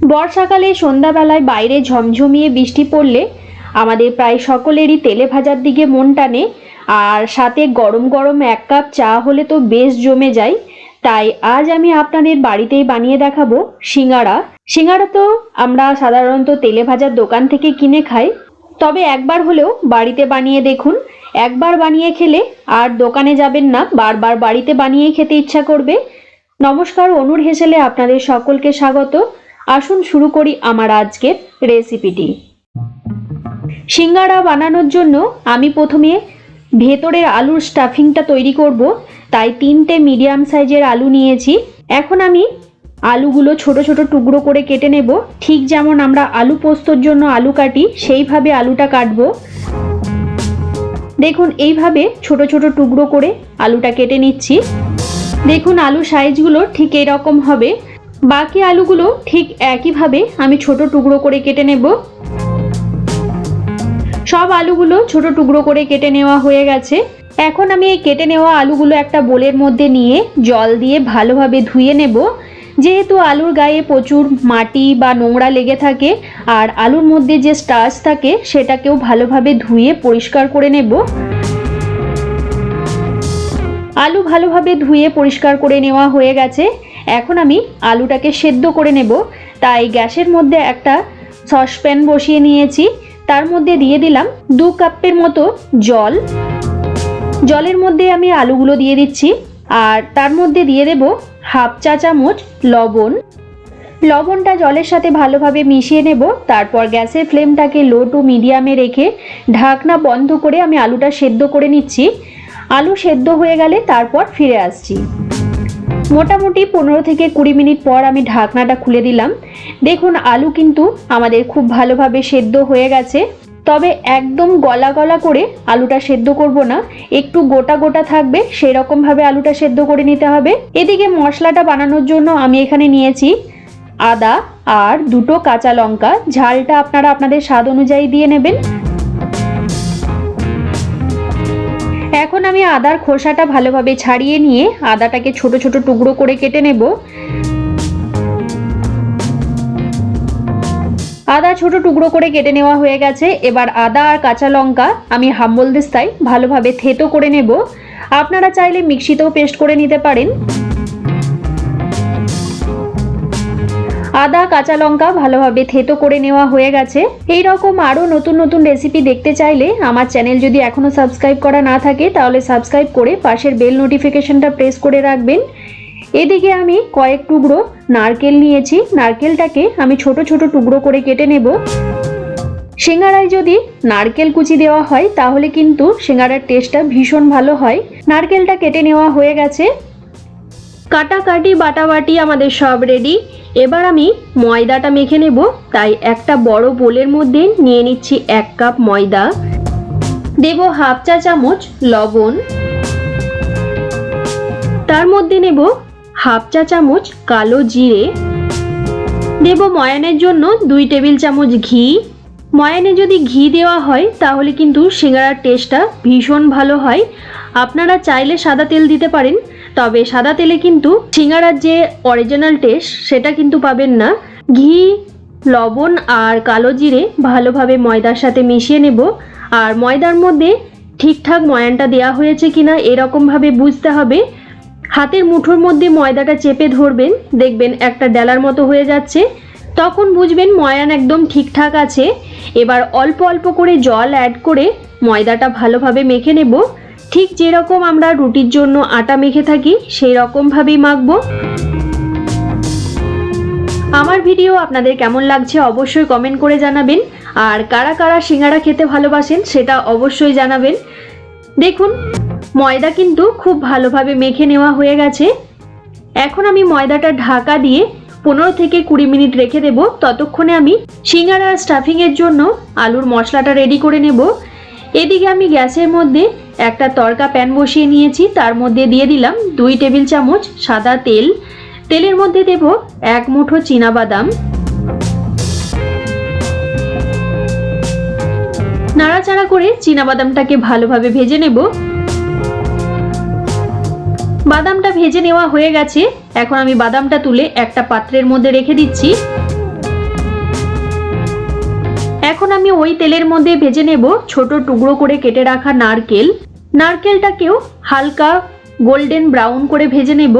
বর্ষাকালে সন্ধ্যাবেলায় বাইরে ঝমঝমিয়ে বৃষ্টি পড়লে আমাদের প্রায় সকলেরই তেলে ভাজার দিকে মন টানে, আর সাথে গরম গরম এক কাপ চা হলে তো বেশ জমে যায়। তাই আজ আমি আপনাদের বাড়িতেই বানিয়ে দেখাবো সিঙ্গারা সিঙ্গারা তো আমরা সাধারণত তেলে ভাজার দোকান থেকে কিনে খাই। তবে একবার হলেও বাড়িতে বানিয়ে দেখুন। একবার বানিয়ে খেলে আর দোকানে যাবেন না, বারবার বাড়িতে বানিয়ে খেতে ইচ্ছা করবে। নমস্কার, অনুর হেসেলে আপনাদের সকলকে স্বাগত। আসুন শুরু করি আমার আজকের রেসিপিটি সিঙ্গারা বানানোর জন্য আমি প্রথমে ভেতরের আলুর স্টাফিংটা তৈরি করব। তাই তিনটে মিডিয়াম সাইজের আলু নিয়েছি। এখন আমি আলুগুলো ছোট ছোট টুকরো করে কেটে নেব। ঠিক যেমন আমরা আলু পোস্তর জন্য আলু কাটি, সেইভাবে আলুটা কাটবো। দেখুন, এইভাবে ছোট ছোট টুকরো করে আলুটা কেটে নিচ্ছি। দেখুন আলু সাইজগুলো ঠিক এরকম হবে। বাকি আলুগুলো ঠিক একইভাবে আমি ছোট টুকরো করে কেটে নেব। সব আলুগুলো ছোট টুকরো করে কেটে নেওয়া হয়ে গেছে। এখন আমি এই কেটে নেওয়া আলুগুলো একটা বোলের মধ্যে নিয়ে জল দিয়ে ভালোভাবে ধুয়ে নেব। যেহেতু আলুর গায়ে প্রচুর মাটি বা নোংরা লেগে থাকে, আর আলুর মধ্যে যে স্টার্চ থাকে সেটাকেও ভালোভাবে ধুয়ে পরিষ্কার করে নেব। আলু ভালোভাবে ধুয়ে পরিষ্কার করে নেওয়া হয়ে গেছে। এখন আমি আলুটাকে সেদ্ধ করে নেব। তাই গ্যাসের মধ্যে একটা সসপ্যান বসিয়ে নিয়েছি। তার মধ্যে দিয়ে দিলাম দু কাপের মতো জল। জলের মধ্যে আমি আলুগুলো দিয়ে দিচ্ছি। আর তার মধ্যে দিয়ে দেব হাফ চা চামচ লবণ। লবণটা জলের সাথে ভালোভাবে মিশিয়ে নেব। তারপর গ্যাসের ফ্লেমটাকে লো টু মিডিয়ামে রেখে ঢাকনা বন্ধ করে আমি আলুটা সেদ্ধ করে নিচ্ছি। আলু সেদ্ধ হয়ে গেলে তারপর ফিরে আসছি। মোটামুটি পনেরো থেকে কুড়ি মিনিট পর আমি ঢাকনাটা খুলে দিলাম। দেখুন, আলু কিন্তু আমাদের খুব ভালোভাবে সেদ্ধ হয়ে গেছে। তবে একদম গলা গলা করে আলুটা সেদ্ধ করব না। একটু গোটা গোটা থাকবে সেই রকমভাবে আলুটা সেদ্ধ করে নিতে হবে। এদিকে মশলাটা বানানোর জন্য আমি এখানে নিয়েছি আদা আর দুটো কাঁচা লঙ্কা। ঝালটা আপনারা আপনাদের স্বাদ অনুযায়ী দিয়ে নেবেন। এখন আমি আদার খোসাটা ভালোভাবে ছাড়িয়ে নিয়ে আদাটাকে ছোট ছোট টুকরো করে কেটে নেব। আদা ছোট টুকরো করে কেটে নেওয়া হয়ে গেছে। এবার আদা আর কাঁচা লঙ্কা আমি হাম্বল দিস্তায় ভালোভাবে থেতো করে নেব। আপনারা চাইলে মিক্সিতেও পেস্ট করে নিতে পারেন। আদা, কাঁচা লঙ্কা ভালোভাবে থেতো করে নেওয়া হয়ে গেছে। এই রকম আরও নতুন নতুন রেসিপি দেখতে চাইলে আমার চ্যানেল যদি এখনও সাবস্ক্রাইব করা না থাকে, তাহলে সাবস্ক্রাইব করে পাশের বেল নোটিফিকেশনটা প্রেস করে রাখবেন। এদিকে আমি কয়েক টুকরো নারকেল নিয়েছি। নারকেলটাকে আমি ছোট ছোট টুকরো করে কেটে নেব। সিঙ্গারায় যদি নারকেল কুচি দেওয়া হয়, তাহলে কিন্তু সিঙ্গারার টেস্টটা ভীষণ ভালো হয়। নারকেলটা কেটে নেওয়া হয়ে গেছে। কাটাকাটি বাটাবাটি আমাদের সব রেডি এবার আমি ময়দাটা মেখে নেব, তাই একটা বড় বোলের মধ্যে নিয়ে নিচ্ছি এক কাপ ময়দা। দেব হাফ চা চামচ লবণ। তার মধ্যে নেব হাফ চা চামচ কালো জিরে। দেব ময়ানের জন্য দুই টেবিল চামচ ঘি। ময়ানে যদি ঘি দেওয়া হয়, তাহলে কিন্তু সিঙ্গারার টেস্টটা ভীষণ ভালো হয়। আপনারা চাইলে সাদা তেল দিতে পারেন। তবে সাদা তেলে কিন্তু সিঙ্গারার যে অরিজিনাল টেস্ট সেটা কিন্তু পাবেন না। ঘি, লবণ আর কালো জিরে ভালোভাবে ময়দার সাথে মিশিয়ে নেব। আর ময়দার মধ্যে ঠিকঠাক ময়ানটা দেওয়া হয়েছে কিনা এরকমভাবে বুঝতে হবে। হাতের মুঠোর মধ্যে ময়দাটা চেপে ধরবেন, দেখবেন একটা ডেলার মতো হয়ে যাচ্ছে। তখন বুঝবেন ময়ান একদম ঠিকঠাক আছে। এবার অল্প অল্প করে জল অ্যাড করে ময়দাটা ভালোভাবে মেখে নেব। ঠিক যেরকম আমরা রুটির জন্য আটা মেখে থাকি সেই রকমভাবেই মাখবো। আমার ভিডিও আপনাদের কেমন লাগছে অবশ্যই কমেন্ট করে জানাবেন। আর কারা কারা সিঙ্গারা খেতে ভালোবাসেন, সেটা অবশ্যই জানাবেন। দেখুন, ময়দা কিন্তু খুব ভালোভাবে মেখে নেওয়া হয়ে গেছে। এখন আমি ময়দাটা ঢাকা দিয়ে পনেরো থেকে কুড়ি মিনিট রেখে দেব। ততক্ষণে আমি সিঙ্গারা স্টাফিংয়ের জন্য আলুর মশলাটা রেডি করে নেব। এদিকে আমি গ্যাসের মধ্যে একটা তরকা প্যান বসিয়ে নিয়েছি। তার মধ্যে দিয়ে দিলাম দুই টেবিল চামচ সাদা তেল। তেলের মধ্যে দেব এক মুঠো বাদাম নাড়াচাড়া করে বাদামটাকে ভালোভাবে ভেজে নেব। বাদামটা ভেজে নেওয়া হয়ে গেছে। এখন আমি বাদামটা তুলে একটা পাত্রের মধ্যে রেখে দিচ্ছি। এখন আমি ওই তেলের মধ্যে ভেজে নেব ছোট টুকরো করে কেটে রাখা নারকেল। নারকেলটাকেও হালকা গোল্ডেন ব্রাউন করে ভেজে নেব।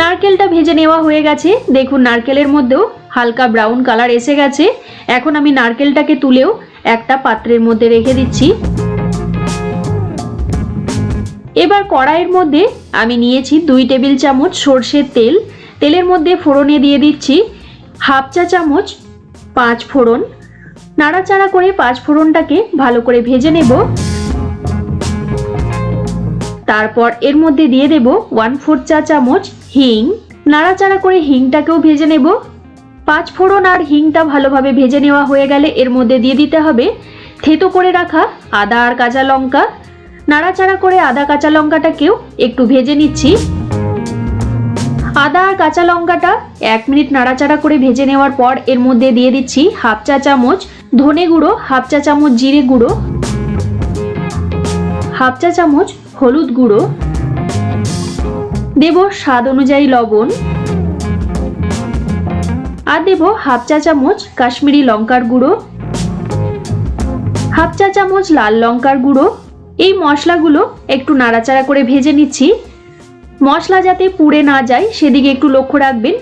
নারকেলটা ভেজে নেওয়া হয়ে গেছে। দেখুন, নারকেলের মধ্যেও হালকা ব্রাউন কালার এসে গেছে। এখন আমি নারকেলটাকে তুলেও একটা পাত্রের মধ্যে রেখে দিচ্ছি। এবার কড়াইয়ের মধ্যে আমি নিয়েছি দুই টেবিল চামচ সর্ষের তেল। তেলের মধ্যে ফোড়নে দিয়ে দিচ্ছি হাফ চা চামচ পাঁচ ফোড়ন। নাড়াচাড়া করে পাঁচ ফোড়নটাকে ভালো করে ভেজে নেব। তারপর এর মধ্যে দিয়ে দেব ওয়ান ফোর চা চামচ হিং। নাড়াচাড়া করে হিংটাকেও ভেজে নেব। পাঁচ ফোড়ন আর হিংটা ভালোভাবে ভেজে নেওয়া হয়ে গেলে এর মধ্যে দিয়ে দিতে হবে থেতো করে রাখা আদা আর কাঁচা লঙ্কা। নাড়াচাড়া করে আদা কাঁচা লঙ্কাটাকেও একটু ভেজে নিচ্ছি। আদা আর কাঁচা লঙ্কাটা এক মিনিট নাড়াচাড়া করে ভেজে নেওয়ার পর এর মধ্যে দিয়ে দিচ্ছি হাফ চা চামচ ধনে গুঁড়ো, হাফ চা চামচ জিরে গুঁড়ো, হাফ চা চামচ হলুদ গুঁড়ো। দেব স্বাদ অনুযায়ী লবণ। আর দেব হাফ চা চামচ কাশ্মীরি লঙ্কার গুঁড়ো। হাফ চা চামচ লাল লঙ্কার গুঁড়ো। এই মশলাগুলো একটু নাড়াচাড়া করে ভেজে নিচ্ছি। মশলা যাতে পুড়ে না যায়, সেদিকে একটু লক্ষ্য রাখবেন।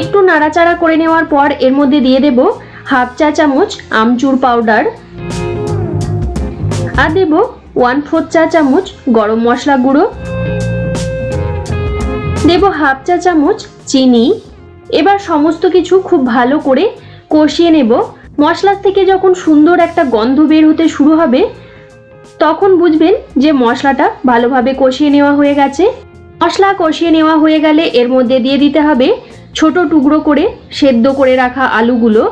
একটু নাড়াচাড়া করে নেওয়ার পর এর মধ্যে দিয়ে দেব হাফ চা চামচ আমচুর পাউডার আর দেব ওয়ান ফোর চা চামচ গরম মশলা গুঁড়ো। দেব হাফ চা চামচ চিনি। এবার সমস্ত কিছু খুব ভালো করে কষিয়ে নেব। মশলার থেকে যখন সুন্দর একটা গন্ধ বের হতে শুরু হবে তখন বুঝবেন যে মশলাটা ভালোভাবে কষিয়ে নেওয়া হয়ে গেছে। মশলা কষিয়ে নেওয়া হয়ে গেলে এর মধ্যে দিয়ে দিতে হবে ছোট টুকরো করে সেদ্ধ করে রাখা আলুগুলো।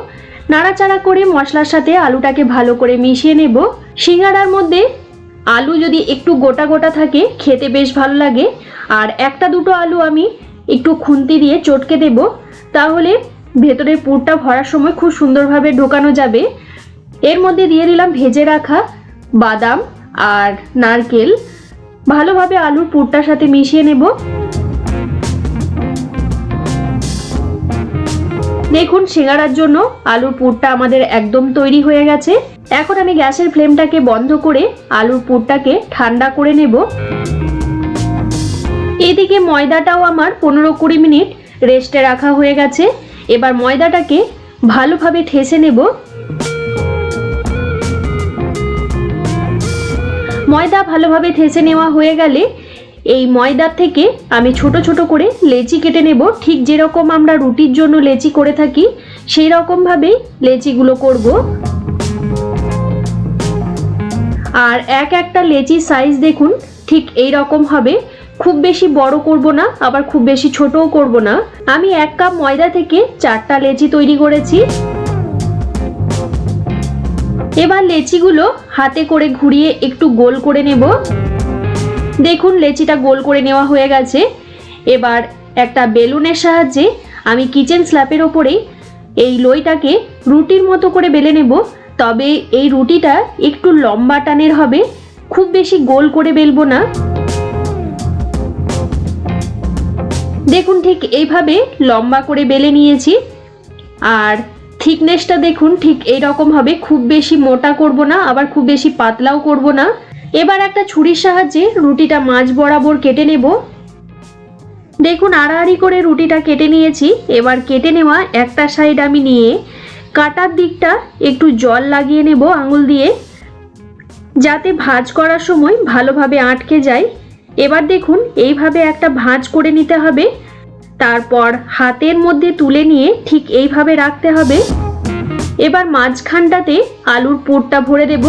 নাড়াচাড়া করে মশলার সাথে আলুটাকে ভালো করে মিশিয়ে নেব। সিঙ্গাড়ার মধ্যে আলু যদি একটু গোটা গোটা থাকে, খেতে বেশ ভালো লাগে। আর একটা দুটো আলু আমি একটু খুন্তি দিয়ে চটকে দেব। তাহলে ভেতরের পুরটা ভরার সময় খুব সুন্দরভাবে ঢোকানো যাবে। এর মধ্যে দিয়ে দিলাম ভেজে রাখা বাদাম আর নারকেল। ভালোভাবে আলুর পুরটার সাথে মিশিয়ে নেব। দেখুন, সিঙ্গারার জন্য আলুর পুরটা আমাদের একদম তৈরি হয়ে গেছে। এখন আমি গ্যাসের ফ্লেমটাকে বন্ধ করে আলুর পুরটাকে ঠান্ডা করে নেব। এদিকে ময়দাটাও আমার পনেরো কুড়ি মিনিট রেস্টে রাখা হয়ে গেছে। এবার ময়দাটাকে ভালোভাবে ঠেসে নেব। ময়দা ভালোভাবে ঠেসে নেওয়া হয়ে গেলে এই ময়দার থেকে আমি ছোট ছোট করে লেচি কেটে নেব। ঠিক যেরকম আমরা রুটির জন্য লেচি করে থাকি, সেই রকমভাবেই লেচিগুলো করব। আর এক একটা লেচির সাইজ দেখুন, ঠিক এই রকম হবে খুব বেশি বড় করব না, আবার খুব বেশি ছোটও করব না। আমি এক কাপ ময়দা থেকে চারটা লেচি তৈরি করেছি। এবার লেচিগুলো হাতে করে ঘুরিয়ে একটু গোল করে নেব। দেখুন, লেচিটা গোল করে নেওয়া হয়ে গেছে। এবার একটা বেলুনের সাহায্যে আমি কিচেন স্ল্যাপের ওপরেই এই লইটাকে রুটির মতো করে বেলে নেব। তবে এই রুটিটা একটু লম্বা টানের হবে, খুব বেশি গোল করে বেলবো না। দেখুন, ঠিক এইভাবে লম্বা করে বেলে নিয়েছি। আর থিকনেসটা দেখুন, ঠিক এই রকম হবে। খুব বেশি মোটা করব না, আবার খুব বেশি পাতলাও করব না। এবার একটা ছুরির সাহায্যে রুটিটা মাছ বরাবর কেটে নেব। দেখুন, আড়াআড়ি করে রুটিটা কেটে নিয়েছি। এবার কেটে নেওয়া একটা সাইড আমি নিয়ে কাটার দিকটা একটু জল লাগিয়ে নেব আঙুল দিয়ে। যাতে ভাঁজ করার সময় ভালোভাবে আটকে যায়। এবার দেখুন, এইভাবে একটা ভাঁজ করে নিতে হবে। তারপর হাতের মধ্যে তুলে নিয়ে ঠিক এইভাবে রাখতে হবে। এবার মাঝখানটাতে আলুর পুরটা ভরে দেব।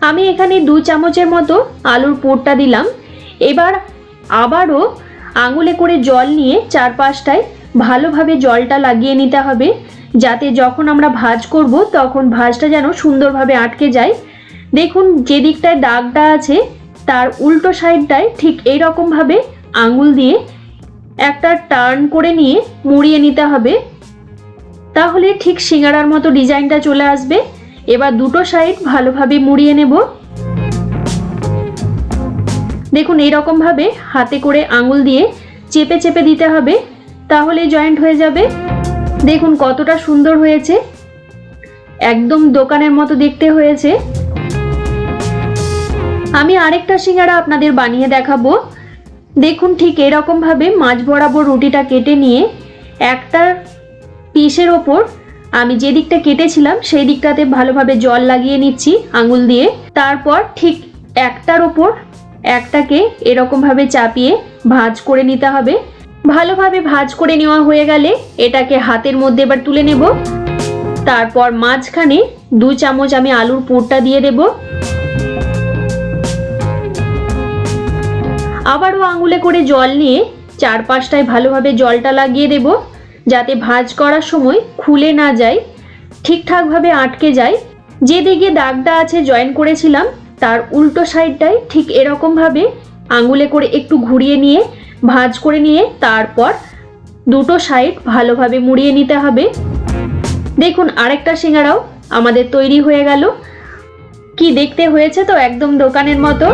আমি এখানে দু চামচের মতো আলুর পুরটা দিলাম। এবার আবারও আঙুলে করে জল নিয়ে চারপাশটায় ভালোভাবে জলটা লাগিয়ে নিতে হবে। যাতে যখন আমরা ভাজ করব, তখন ভাজটা যেন সুন্দরভাবে আটকে যায়। দেখুন যে দিকটায় দাগটা আছে, তার উল্টো সাইডটায় ঠিক এই রকমভাবে আঙুল দিয়ে একটা টার্ন করে নিয়ে মুড়িয়ে নিতে হবে। তাহলে ঠিক সিঙ্গারার মতো ডিজাইনটা চলে আসবে। এবার দুটো সাইড ভালোভাবে মুড়িয়ে নেব। দেখুন, এইরকমভাবে হাতে করে আঙুল দিয়ে চেপে চেপে দিতে হবে, তাহলে জয়েন্ট হয়ে যাবে। দেখুন, কতটা সুন্দর হয়েছে। একদম দোকানের মতো দেখতে হয়েছে। আমি আরেকটা সিঙ্গারা আপনাদের বানিয়ে দেখাবো। দেখুন ঠিক এরকমভাবে মাছ বরাবর রুটিটা কেটে নিয়ে একটা পিসের ওপর আমি যে দিকটা কেটেছিলাম সেই দিকটাতে ভালোভাবে জল লাগিয়ে নিচ্ছি আঙুল দিয়ে। তারপর ঠিক একটার ওপর একটাকে এরকমভাবে চাপিয়ে ভাঁজ করে নিতে হবে। ভালোভাবে ভাঁজ করে নেওয়া হয়ে গেলে এটাকে হাতের মধ্যে এবার তুলে নেব। তারপর মাঝখানে দু চামচ আমি আলুর পুরটা দিয়ে দেব। আবারও আঙুলে করে জল নিয়ে চারপাশটায় ভালোভাবে জলটা লাগিয়ে দেব, যাতে ভাঁজ করার সময় খুলে না যায়, ঠিকঠাকভাবে আটকে যায়। যেদিকে দাগটা আছে জয়েন করেছিলাম, তার উল্টো সাইডটায় ঠিক এরকমভাবে আঙুলে করে একটু ঘুরিয়ে নিয়ে, ভাঁজ করে নিয়ে তারপর দুটো সাইড ভালোভাবে মুড়িয়ে নিতে হবে। দেখুন, আরেকটা সিঙ্গারাও আমাদের তৈরি হয়ে গেল। কি দেখতে হয়েছে তো একদম দোকানের মতো?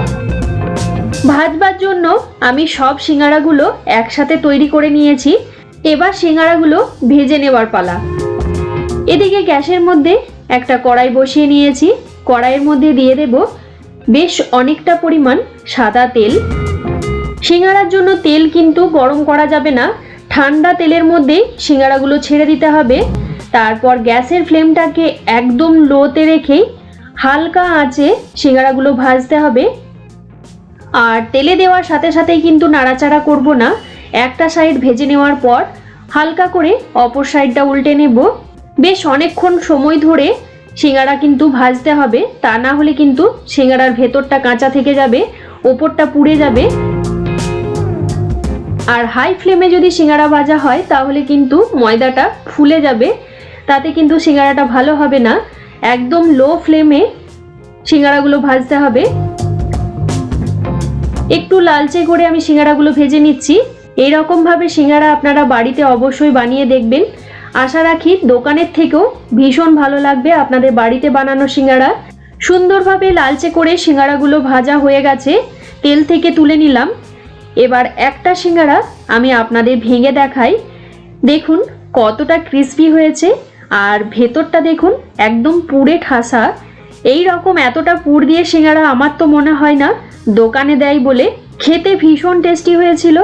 ভাজবার জন্য আমি সব সিঙ্গারাগুলো একসাথে তৈরি করে নিয়েছি। এবার সিঙ্গারাগুলো ভেজে নেওয়ার পালা। এদিকে গ্যাসের মধ্যে একটা কড়াই বসিয়ে নিয়েছি। কড়াইয়ের মধ্যে দিয়ে দেব বেশ অনেকটা পরিমাণ সাদা তেল। সিঙ্গারার জন্য তেল কিন্তু গরম করা যাবে না। ঠান্ডা তেলের মধ্যে সিঙ্গারাগুলো ছেড়ে দিতে হবে। তারপর গ্যাসের ফ্লেমটাকে একদম লোতে রেখেই হালকা আঁচে সিঙ্গারাগুলো ভাজতে হবে। আর তেলে দেওয়ার সাথে সাথেই কিন্তু নাড়াচাড়া করব না। একটা সাইড ভেজে নেওয়ার পর হালকা করে অপর সাইডটা উল্টে নেব। বেশ অনেকক্ষণ সময় ধরে সিঙ্গারা কিন্তু ভাজতে হবে, তা না হলে কিন্তু সিঙ্গারার ভেতরটা কাঁচা থেকে যাবে, ওপরটা পুড়ে যাবে। আর হাই ফ্লেমে যদি সিঙ্গারা ভাজা হয়, তাহলে কিন্তু ময়দাটা ফুলে যাবে। তাতে কিন্তু সিঙ্গারাটা ভালো হবে না। একদম লো ফ্লেমে সিঙ্গারাগুলো ভাজতে হবে। একটু লালচে করে আমি সিঙ্গারাগুলো ভেজে নিচ্ছি। এইরকমভাবে সিঙ্গারা আপনারা বাড়িতে অবশ্যই বানিয়ে দেখবেন। আশা রাখি দোকানের থেকেও ভীষণ ভালো লাগবে আপনাদের বাড়িতে বানানো সিঙ্গারা। সুন্দরভাবে লালচে করে সিঙ্গারাগুলো ভাজা হয়ে গেছে। তেল থেকে তুলে নিলাম। এবার একটা সিঙ্গারা আমি আপনাদের ভেঙে দেখাই। দেখুন কতটা ক্রিস্পি হয়েছে। আর ভেতরটা দেখুন একদম পুড়ে ঠাসা। এই রকম এতটা পুর দিয়ে সিঙ্গারা আমার তো মনে হয় না। দোকানে দেয় বলে খেতে ভীষণ টেস্টি হয়েছিল।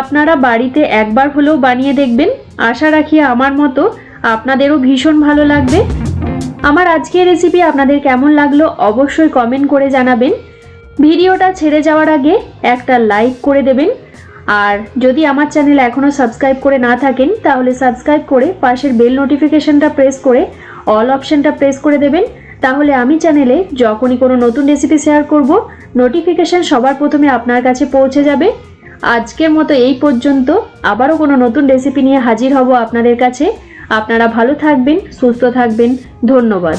আপনারা বাড়িতে একবার হলেও বানিয়ে দেখবেন। আশা রাখি আমার মতো আপনাদেরও ভীষণ ভালো লাগবে। আমার আজকের রেসিপি আপনাদের কেমন লাগল অবশ্যই কমেন্ট করে জানাবেন। ভিডিওটা ছেড়ে যাওয়ার আগে একটা লাইক করে দেবেন। আর যদি আমার চ্যানেল এখনও সাবস্ক্রাইব করে না থাকেন, তাহলে সাবস্ক্রাইব করে পাশের বেল নোটিফিকেশনটা প্রেস করে অল অপশানটা প্রেস করে দেবেন। তাহলে আমি চ্যানেলে যখনই কোনো নতুন রেসিপি শেয়ার করব নোটিফিকেশান সবার প্রথমে আপনার কাছে পৌঁছে যাবে। আজকের মতো এই পর্যন্ত। আবারও কোনো নতুন রেসিপি নিয়ে হাজির হব আপনাদের কাছে। আপনারা ভালো থাকবেন, সুস্থ থাকবেন। ধন্যবাদ।